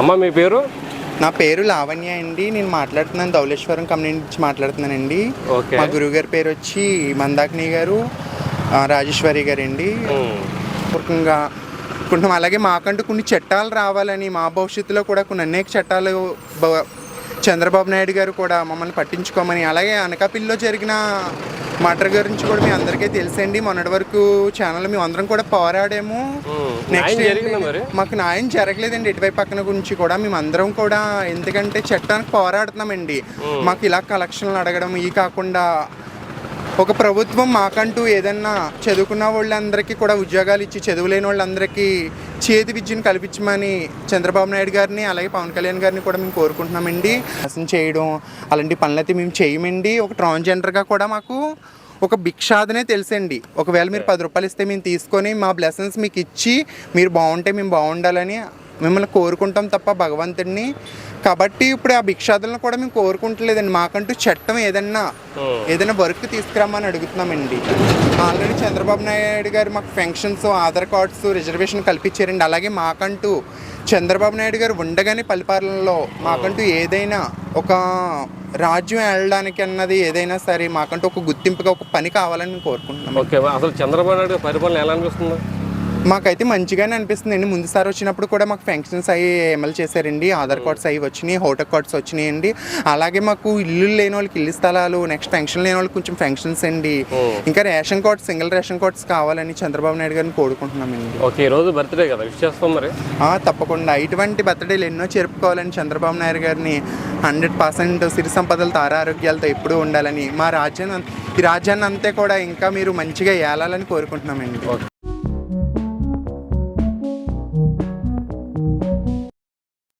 అమ్మ మీ పేరు? నా పేరు లావణ్య అండి. నేను మాట్లాడుతున్నాను ధవళేశ్వరం కమ్యూనిటీ నుంచి మాట్లాడుతున్నానండి. మా గురువు గారి పేరు వచ్చి మందాకిని గారు ఆ, రాజేశ్వరి గారు అండి. పూర్వకంగా కొంచెం అలాగే మాకంటూ కొన్ని చట్టాలు రావాలని మా భవిష్యత్తులో కూడా కొన్ని అనేక చట్టాలు చంద్రబాబు నాయుడు గారు కూడా మమ్మల్ని పట్టించుకోమని అలాగే అనకాపల్లిలో జరిగిన మటర్ గురించి కూడా మీ అందరికీ తెలుసండి. మొన్నటి వరకు ఛానల్ మేము అందరం కూడా పోరాడాము. నెక్స్ట్ మాకు న్యాయం జరగలేదండి ఇటువైపు పక్కన గురించి కూడా. మేము అందరం కూడా ఎందుకంటే చట్టానికి పోరాడుతున్నామండి. మాకు ఇలా కలెక్షన్లు అడగడం ఈ కాకుండా ఒక ప్రభుత్వం మాకంటూ ఏదన్నా చదువుకున్న వాళ్ళందరికీ కూడా ఉద్యోగాలు ఇచ్చి చదువులేని వాళ్ళందరికీ చేతి విద్యను కల్పించమని చంద్రబాబు నాయుడు గారిని అలాగే పవన్ కళ్యాణ్ గారిని కూడా మేము కోరుకుంటున్నామండి. అసలు చేయడం అలాంటి పనులైతే మేము చేయమండి. ఒక ట్రాన్స్జెండర్గా కూడా మాకు ఒక భిక్షాదనే తెలుసండి. ఒకవేళ మీరు పది రూపాయలు ఇస్తే మేము తీసుకొని మా బ్లెసన్స్ మీకు ఇచ్చి మీరు బాగుంటే మేము బాగుండాలని మిమ్మల్ని కోరుకుంటాం తప్ప భగవంతుడిని కాబట్టి ఇప్పుడు ఆ భిక్షాదులను కూడా మేము కోరుకుంటలేదండి. మాకంటూ చట్టం ఏదన్నా. ఏదైనా వర్క్ తీసుకురమ్మని అడుగుతున్నామండి. ఆల్రెడీ చంద్రబాబు నాయుడు గారు మాకు పెన్షన్స్ ఆధార్ కార్డ్స్ రిజర్వేషన్ కల్పించారండి. అలాగే మాకంటూ చంద్రబాబు నాయుడు గారు ఉండగానే పరిపాలనలో మాకంటూ ఏదైనా ఒక రాజ్యం వెళ్ళడానికి అన్నది ఏదైనా సరే మాకంటూ ఒక గుర్తింపుగా ఒక పని కావాలని కోరుకుంటున్నాం. ఓకే అసలు చంద్రబాబు నాయుడు పరిపాలన ఎలా అనిపిస్తుంది? మాకైతే మంచిగానే అనిపిస్తుందండి. ముందుసారి వచ్చినప్పుడు కూడా మాకు ఫంక్షన్స్ అవి అమలు చేశారండి. ఆధార్ కార్డ్స్ అవి వచ్చినాయి హోటల్ కార్డ్స్ వచ్చినాయండి. అలాగే మాకు ఇల్లు లేని వాళ్ళకి ఇల్లు స్థలాలు నెక్స్ట్ ఫంక్షన్ లేని వాళ్ళకి కొంచెం ఫంక్షన్స్ అండి. ఇంకా ration cards single ration cards కావాలని చంద్రబాబు నాయుడు గారిని కోరుకుంటున్నామండి. ఓకే ఈ రోజు బర్త్డే కదా విష్ చేస్తాం మరి. తప్పకుండా. ఇటువంటి బర్త్డేలు ఎన్నో జరుపుకోవాలని చంద్రబాబు నాయుడు గారిని హండ్రెడ్ పర్సెంట్ సిరి సంపదలతో ఆరోగ్యాలతో ఎప్పుడూ ఉండాలని మా రాజ్యాన్ని ఈ రాజ్యాన్ని అంతే కూడా ఇంకా మీరు మంచిగా ఏలాలని కోరుకుంటున్నామండి. ఓకే.